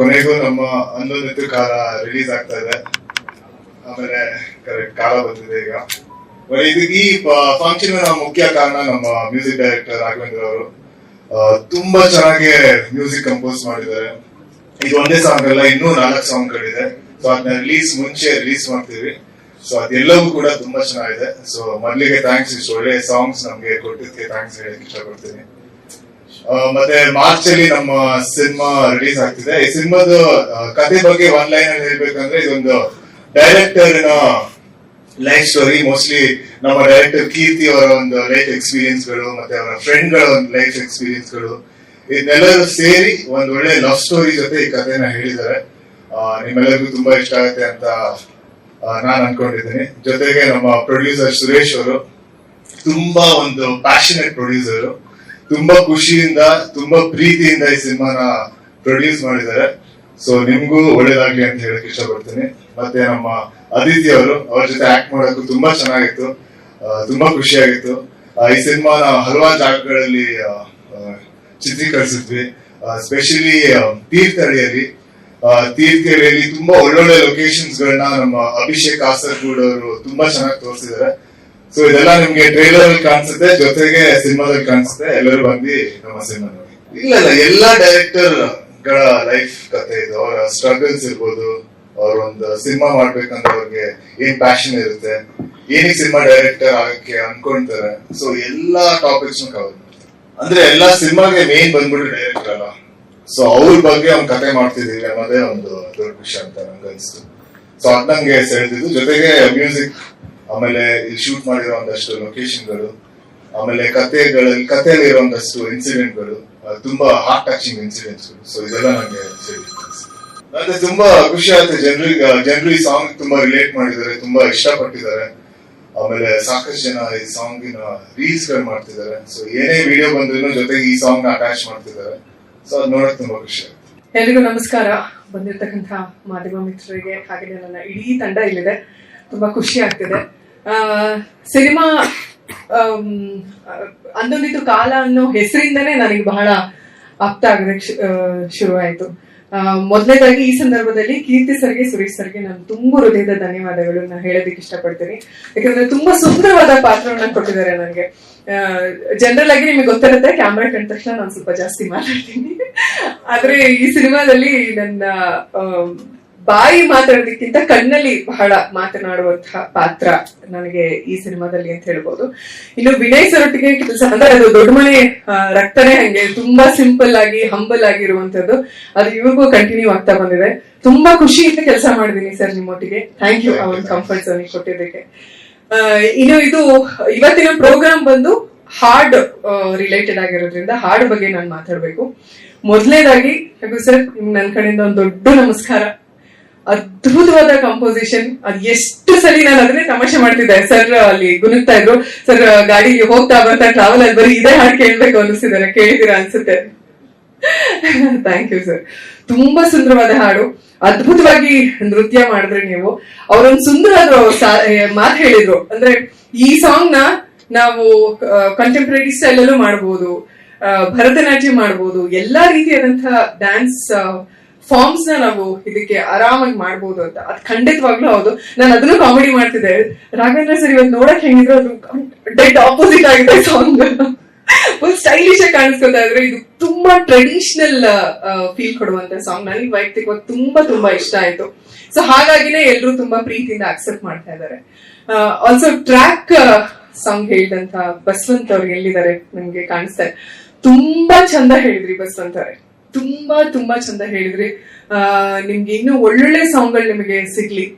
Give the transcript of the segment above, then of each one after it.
ಕೊನೆಗೂ ನಮ್ಮ ಹನ್ನೊಂದು ಕಾಲ ರಿಲೀಸ್ ಆಗ್ತಾ ಇದೆ. ಆಮೇಲೆ ಕರೆಕ್ಟ್ ಕಾಲ ಬಂದಿದೆ ಈಗ. ಇದು ಈ ಫಂಕ್ಷನ್ ಮುಖ್ಯ ಕಾರಣ ನಮ್ಮ ಮ್ಯೂಸಿಕ್ ಡೈರೆಕ್ಟರ್ ರಾಘವೇಂದ್ರ ಅವರು. ತುಂಬಾ ಚೆನ್ನಾಗಿ ಮ್ಯೂಸಿಕ್ ಕಂಪೋಸ್ ಮಾಡಿದ್ದಾರೆ. ಇದು ಒಂದೇ ಸಾಂಗ್ ಅಲ್ಲ, ಇನ್ನೂ ನಾಲ್ಕು ಸಾಂಗ್ ಗಳಿದೆ ಸೊ ಅದನ್ನ ರಿಲೀಸ್ ಮುಂಚೆ ರಿಲೀಸ್ ಮಾಡ್ತೀವಿ. ಸೊ ಅದೆಲ್ಲವೂ ಕೂಡ ತುಂಬಾ ಚೆನ್ನಾಗಿದೆ. ಸೊ ಮೊದಲಿಗೆ ಥ್ಯಾಂಕ್ಸ್ ಇಷ್ಟು ಒಳ್ಳೆ ಸಾಂಗ್ಸ್ ನಮ್ಗೆ ಕೊಟ್ಟಿದ್ದಕ್ಕೆ ಥ್ಯಾಂಕ್ಸ್ ಹೇಳಕ್ ಇಷ್ಟಪಡ್ತೀನಿ. ಮತ್ತೆ ಮಾರ್ಚ್ ಅಲ್ಲಿ ನಮ್ಮ ಸಿನಿಮಾ ರಿಲೀಸ್ ಆಗ್ತಿದೆ. ಈ ಸಿನಿಮಾದ ಕತೆ ಬಗ್ಗೆ ಒನ್ ಲೈನ್ ಅಲ್ಲಿ ಹೇಳ್ಬೇಕಂದ್ರೆ ಇದೊಂದು ಡೈರೆಕ್ಟರ್ ಲೈಫ್ ಸ್ಟೋರಿ ಮೋಸ್ಟ್ಲಿ ನಮ್ಮ ಡೈರೆಕ್ಟರ್ ಕೀರ್ತಿ ಅವರ ಒಂದು ಲೈಫ್ ಎಕ್ಸ್ಪೀರಿಯನ್ಸ್ಗಳು, ಮತ್ತೆ ಅವರ ಫ್ರೆಂಡ್ಗಳ ಒಂದು ಲೈಫ್ ಎಕ್ಸ್ಪೀರಿಯನ್ಸ್ಗಳು. ಇದನ್ನೆಲ್ಲರೂ ಸೇರಿ ಒಂದ್ ಒಳ್ಳೆ ಲವ್ ಸ್ಟೋರಿ ಜೊತೆ ಈ ಕಥೆನ ಹೇಳಿದ್ದಾರೆ. ನಿಮ್ಮೆಲ್ಲರಿಗೂ ತುಂಬಾ ಇಷ್ಟ ಆಗುತ್ತೆ ಅಂತ ನಾನು ಅನ್ಕೊಂಡಿದ್ದೀನಿ. ಜೊತೆಗೆ ನಮ್ಮ ಪ್ರೊಡ್ಯೂಸರ್ ಸುರೇಶ್ ಅವರು ತುಂಬಾ ಒಂದು ಪ್ಯಾಷನೆಟ್ ಪ್ರೊಡ್ಯೂಸರ್ ತುಂಬಾ ಖುಷಿಯಿಂದ, ತುಂಬಾ ಪ್ರೀತಿಯಿಂದ ಈ ಸಿನಿಮಾನ ಪ್ರೊಡ್ಯೂಸ್ ಮಾಡಿದ್ದಾರೆ. ಸೊ ನಿಮ್ಗೂ ಒಳ್ಳೇದಾಗ್ಲಿ ಅಂತ ಹೇಳಕ್ ಇಷ್ಟಪಡ್ತೀನಿ. ಮತ್ತೆ ನಮ್ಮ ಅದಿತಿ ಅವರು, ಅವ್ರ ಜೊತೆ ಆಕ್ಟ್ ಮಾಡೋಕ್ಕೂ ತುಂಬಾ ಚೆನ್ನಾಗಿತ್ತು. ತುಂಬಾ ಖುಷಿ ಆಗಿತ್ತು ಈ ಸಿನಿಮಾನ ಹಲವಾರು ಜಾಗಗಳಲ್ಲಿ ಚಿತ್ರೀಕರಿಸಿದ್ವಿ. ಸ್ಪೆಷಲಿ ತೀರ್ಥಹಳ್ಳಿಯಲ್ಲಿ. ತೀರ್ಥಹಳ್ಳಿಯಲ್ಲಿ ತುಂಬಾ ಒಳ್ಳೊಳ್ಳೆ ಲೊಕೇಶನ್ಸ್ ಗಳನ್ನ ನಮ್ಮ ಅಭಿಷೇಕ್ ಆಸರ್ಗೂಡ್ ಅವರು ತುಂಬಾ ಚೆನ್ನಾಗಿ ತೋರಿಸಿದ್ದಾರೆ. ಸೊ ಇದೆಲ್ಲ ನಿಮ್ಗೆ ಟ್ರೈಲರ್ ಅಲ್ಲಿ ಕಾಣಿಸುತ್ತೆ, ಜೊತೆಗೆ ಸಿನಿಮಾದಲ್ಲಿ ಕಾಣಿಸುತ್ತೆ. ಎಲ್ಲರೂ ಬಂದು ನಮ್ಮ ಸಿನಿಮಾ ಇಲ್ಲ ಇಲ್ಲ, ಎಲ್ಲಾ ಡೈರೆಕ್ಟರ್ಗಳ ಲೈಫ್ ಕತೆ ಇದು. ಅವರ ಸ್ಟ್ರಗಲ್ಸ್ ಇರ್ಬೋದು, ಅವ್ರ ಒಂದು ಸಿನಿಮಾ ಮಾಡ್ಬೇಕಂದ್ರೆ ಅವ್ರಿಗೆ ಏನ್ ಪ್ಯಾಷನ್ ಇರುತ್ತೆ, ಏನಿಗೆ ಸಿನಿಮಾ ಡೈರೆಕ್ಟರ್ ಆಗಕ್ಕೆ ಅನ್ಕೊಂತಾರೆ. ಸೊ ಎಲ್ಲಾ ಟಾಪಿಕ್ಸ್ ಕವರ್ ಅಂದ್ರೆ ಎಲ್ಲಾ ಸಿನಿಮಾಗೆ ಮೇನ್ ಬಂದ್ಬಿಟ್ಟು ಡೈರೆಕ್ಟರ್ ಅಲ್ಲ. ಸೊ ಅವ್ರ ಬಗ್ಗೆ ಅವ್ನ್ ಕತೆ ಮಾಡ್ತಿದೀವಿ ಅನ್ನೋದೇ ಒಂದು ದೊಡ್ಡ ವಿಷಯ ಅಂತ ನಂಗೆ ಅನಿಸ್ತು. ಸೊ ಅದ್ ನಂಗೆ ಸೆಳೆದಿದ್ದು. ಜೊತೆಗೆ ಮ್ಯೂಸಿಕ್ ಆಮೇಲೆ ಈ ಶೂಟ್ ಮಾಡಿರೋ ಒಂದಷ್ಟು ಲೊಕೇಶನ್ಗಳು ಆಮೇಲೆ ಕಥೆಗಳಲ್ಲಿ ಕಥೆಯಲ್ಲಿ ಇರುವಂತಷ್ಟು ಇನ್ಸಿಡೆಂಟ್ಗಳು ತುಂಬಾ ಹಾರ್ಟ್ ಟಚಿಂಗ್ ಇನ್ಸಿಡೆಂಟ್ಸ್ ಸೊ ಇದೆಲ್ಲ ನನಗೆ ಮತ್ತೆ ತುಂಬಾ ಖುಷಿ ಆಯ್ತು. ಜನರಿಗೆ ಜನರು ಈ ಸಾಂಗ್ ತುಂಬಾ ರಿಲೇಟ್ ಮಾಡಿದ್ದಾರೆ, ತುಂಬಾ ಇಷ್ಟಪಟ್ಟಿದ್ದಾರೆ. ಆಮೇಲೆ ಸಾಕಷ್ಟು ಜನ ಈ ಸಾಂಗಿನ ರೀಲ್ಸ್ಗಳು ಮಾಡ್ತಿದ್ದಾರೆ. ಸೊ ಏನೇ ವಿಡಿಯೋ ಬಂದ್ರು ಜೊತೆಗೆ ಈ ಸಾಂಗ್ನ ಅಟ್ಯಾಚ್ ಮಾಡ್ತಿದ್ದಾರೆ. ಸೊ ಅದ್ ನೋಡಕ್ ತುಂಬಾ ಖುಷಿ ಆಯ್ತು. ಎಲ್ರಿಗೂ ನಮಸ್ಕಾರ. ಬಂದಿರತಕ್ಕಂತ ಮಾಧ್ಯಮ ಮಿತ್ರರಿಗೆ ಹಾಗೆ ನನ್ನ ಇಡೀ ತಂಡ ಇಲ್ಲಿದೆ. ತುಂಬಾ ಖುಷಿ ಆಗ್ತಿದೆ. ಸಿನಿಮಾ ಅಂದೊಂದಿತ್ತು ಕಾಲ ಅನ್ನೋ ಹೆಸರಿಂದನೇ ನನಗೆ ಬಹಳ ಅಪ್ತ ಆಗೋದಕ್ಕೆ ಶು- ಆಯ್ತು ಮೊದಲನೇದಾಗಿ ಈ ಸಂದರ್ಭದಲ್ಲಿ ಕೀರ್ತಿ ಸರ್ಗೆ, ಸುರೇಶ್ ಸರ್ಗೆ ನಾನು ತುಂಬಾ ಹೃದಯದ ಧನ್ಯವಾದಗಳನ್ನ ಹೇಳೋದಕ್ಕೆ ಇಷ್ಟಪಡ್ತೀನಿ. ಯಾಕಂದ್ರೆ ತುಂಬಾ ಸುಂದರವಾದ ಪಾತ್ರವನ್ನ ಕೊಟ್ಟಿದ್ದಾರೆ ನನಗೆ. ಜನರಲ್ ಆಗಿ ನಿಮಗೆ ಗೊತ್ತಿರುತ್ತೆ ಕ್ಯಾಮ್ರಾ ಕಂಡ ತಕ್ಷಣ ನಾನು ಸ್ವಲ್ಪ ಜಾಸ್ತಿ ಮಾತಾಡ್ತೀನಿ. ಆದ್ರೆ ಈ ಸಿನಿಮಾದಲ್ಲಿ ನನ್ನ ಬಾಯಿ ಮಾತಾಡೋದಕ್ಕಿಂತ ಕಣ್ಣಲ್ಲಿ ಬಹಳ ಮಾತನಾಡುವಂತಹ ಪಾತ್ರ ನನಗೆ ಈ ಸಿನಿಮಾದಲ್ಲಿ ಅಂತ ಹೇಳ್ಬೋದು. ಇನ್ನು ವಿನಯ್ ಸರೊಟ್ಟಿಗೆ ಕೆಲಸ ಅಂದ್ರೆ ಅದು ದೊಡ್ಡ ಮನೆ ರಕ್ತನೇ ಹಂಗೆ ತುಂಬಾ ಸಿಂಪಲ್ ಆಗಿ ಹಂಬಲ್ ಆಗಿರುವಂತದ್ದು ಅದು ಇವ್ರಿಗೂ ಕಂಟಿನ್ಯೂ ಆಗ್ತಾ ಬಂದಿದೆ. ತುಂಬಾ ಖುಷಿಯಿಂದ ಕೆಲಸ ಮಾಡಿದೀನಿ ಸರ್ ನಿಮ್ಮೊಟ್ಟಿಗೆ. ಥ್ಯಾಂಕ್ ಯು ಅವ್ರ ಕಂಫರ್ಟ್ ಝೋನ್ ಕೊಟ್ಟಿದ್ದಕ್ಕೆ. ಇನ್ನು ಇದು ಇವತ್ತಿನ ಪ್ರೋಗ್ರಾಮ್ ಬಂದು ಹಾಡ್ ರಿಲೇಟೆಡ್ ಆಗಿರೋದ್ರಿಂದ ಹಾಡ್ ಬಗ್ಗೆ ನಾನು ಮಾತಾಡ್ಬೇಕು. ಮೊದಲನೇದಾಗಿ ಹಾಗೂ ಸರ್ ನನ್ ನನ್ನ ಕಡೆಯಿಂದ ಒಂದು ದೊಡ್ಡ ನಮಸ್ಕಾರ. ಅದ್ಭುತವಾದ ಕಂಪೋಸಿಷನ್ ಅದ್ ಎಷ್ಟು ಸರಿ ನಾನು ಅದನ್ನೇ ತಮಾಷೆ ಮಾಡ್ತಿದ್ದೆ. ಸರ್ ಅಲ್ಲಿ ಗುನುಗ್ತಾ ಇದ್ರು. ಸರ್ ಗಾಡಿಗೆ ಹೋಗ್ತಾ ಬರ್ತಾ ಟ್ರಾವೆಲ್ ಅಲ್ಲಿ ಬರೀ ಇದೇ ಹಾಡು ಕೇಳ್ಬೇಕು ಅನಿಸ್ತಿದ್ದಾರೆ ಕೇಳಿದಿರ ಅನ್ಸುತ್ತೆ? ಥ್ಯಾಂಕ್ ಯು ಸರ್ ತುಂಬಾ ಸುಂದರವಾದ ಹಾಡು. ಅದ್ಭುತವಾಗಿ ನೃತ್ಯ ಮಾಡಿದ್ರಿ ನೀವು. ಅವರೊಂದು ಸುಂದರ ಮಾತು ಹೇಳಿದ್ರು. ಅಂದ್ರೆ ಈ ಸಾಂಗ್ನ ನಾವು ಕಂಟೆಂಪ್ರರಿ ಸ್ಟೈಲ್ ಅಲ್ಲೂ ಮಾಡಬಹುದು ಭರತನಾಟ್ಯ ಮಾಡಬಹುದು ಎಲ್ಲಾ ರೀತಿಯಾದಂತಹ ಡ್ಯಾನ್ಸ್ ಫಾರ್ಮ್ಸ್ನ ನಾವು ಇದಕ್ಕೆ ಆರಾಮಾಗಿ ಮಾಡ್ಬೋದು ಅಂತ. ಅದ್ ಖಂಡಿತವಾಗ್ಲೂ ಹೌದು. ನಾನು ಅದನ್ನು ಕಾಮಿಡಿ ಮಾಡ್ತಿದ್ದೆ. ರಾಘವೇಂದ್ರ ಸರ್ ಇವತ್ತು ನೋಡಕ್ ಹೆಂಗಿದ್ರು ಅದು ಡೆಡ್ ಆಪೋಸಿಟ್ ಆಗಿದೆ ಸಾಂಗ್ ಫುಲ್ ಸ್ಟೈಲಿಶ್ ಆಗಿ ಕಾಣಿಸ್ಕೊತಾ ಇದ್ರೆ. ಇದು ತುಂಬಾ ಟ್ರೆಡಿಷನಲ್ ಫೀಲ್ ಕೊಡುವಂತ ಸಾಂಗ್ ನನಗೆ ವೈಯಕ್ತಿಕವಾಗಿ ತುಂಬಾ ತುಂಬಾ ಇಷ್ಟ ಆಯ್ತು. ಸೊ ಹಾಗಾಗಿನೇ ಎಲ್ರು ತುಂಬಾ ಪ್ರೀತಿಯಿಂದ ಅಕ್ಸೆಪ್ಟ್ ಮಾಡ್ತಾ ಇದ್ದಾರೆ ಆಲ್ಸೋ ಟ್ರ್ಯಾಕ್ ಸಾಂಗ್ ಹೇಳಿದಂತ ಬಸವಂತ್ ಅವ್ರು ಎಲ್ಲಿದ್ದಾರೆ? ನಮ್ಗೆ ಕಾಣಿಸ್ತಾರೆ ತುಂಬಾ ಚಂದ ಹೇಳಿದ್ರಿ ಬಸವಂತ್ ಅವರೇ. ತುಂಬಾ ತುಂಬಾ ಚಂದ ಹೇಳಿದ್ರಿ. ನಿಮ್ಗೆ ಇನ್ನೂ ಒಳ್ಳೊಳ್ಳೆ ಸಾಂಗ್ಗಳು ನಿಮಗೆ ಸಿಗ್ಲಿ.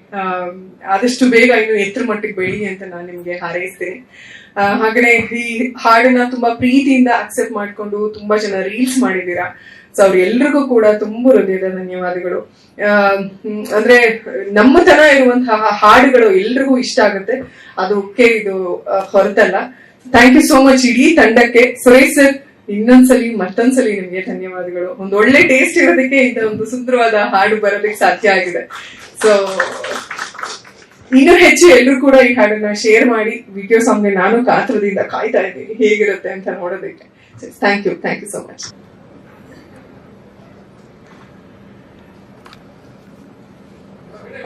ಆದಷ್ಟು ಬೇಗ ಇನ್ನು ಎತ್ತರ ಮಟ್ಟಿಗೆ ಬೆಳಿ ಅಂತ ನಾನು ನಿಮ್ಗೆ ಹಾರೈಸ್ತೇನೆ. ಆ, ಹಾಗೇನೆ ಈ ಹಾಡನ್ನ ತುಂಬಾ ಪ್ರೀತಿಯಿಂದ ಅಕ್ಸೆಪ್ಟ್ ಮಾಡ್ಕೊಂಡು ತುಂಬಾ ಜನ ರೀಲ್ಸ್ ಮಾಡಿದ್ದೀರಾ. ಸೊ ಅವ್ರ ಎಲ್ರಿಗೂ ಕೂಡ ತುಂಬಾ ಹೃದಯದ ಧನ್ಯವಾದಗಳು. ಅಂದ್ರೆ ನಮ್ಮತನ ಇರುವಂತಹ ಹಾಡುಗಳು ಎಲ್ರಿಗೂ ಇಷ್ಟ ಆಗುತ್ತೆ. ಅದಕ್ಕೆ ಇದು ಹೊರತಲ್ಲ. ಥ್ಯಾಂಕ್ ಯು ಸೋ ಮಚ್ ಇಡೀ ತಂಡಕ್ಕೆ. ಸುರೇಶ್ ಸರ್ ಇನ್ನೊಂದ್ಸಲಿ, ಮತ್ತೊಂದ್ಸಲಿ ನಿಮ್ಗೆ ಧನ್ಯವಾದಗಳು. ಒಂದು ಒಳ್ಳೆ ಟೇಸ್ಟ್ ಇರೋದಕ್ಕೆ ಇಂತ ಒಂದು ಸುಂದರವಾದ ಹಾಡು ಬರೋದಕ್ಕೆ ಸಾಧ್ಯ ಆಗಿದೆ. ಸೊ ಇನ್ನೂ ಹೆಚ್ಚು ಎಲ್ಲರೂ ಕೂಡ ಈ ಹಾಡನ್ನ ಶೇರ್ ಮಾಡಿ ವಿಡಿಯೋ ಸಾಂಗ್ ನಾನು ಕಾತರದಿಂದ ಕಾಯ್ತಾ ಇದ್ದೀನಿ. ಹೇಗಿರುತ್ತೆ ಅಂತ ನೋಡೋದಕ್ಕೆ. Thank you thank you so much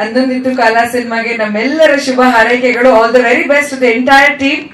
Andondittu Kaala ಸಿನಿಮಾಗೆ ನಮ್ಮೆಲ್ಲರ ಶುಭ ಹಾರೈಕೆಗಳು. All the very best the entire team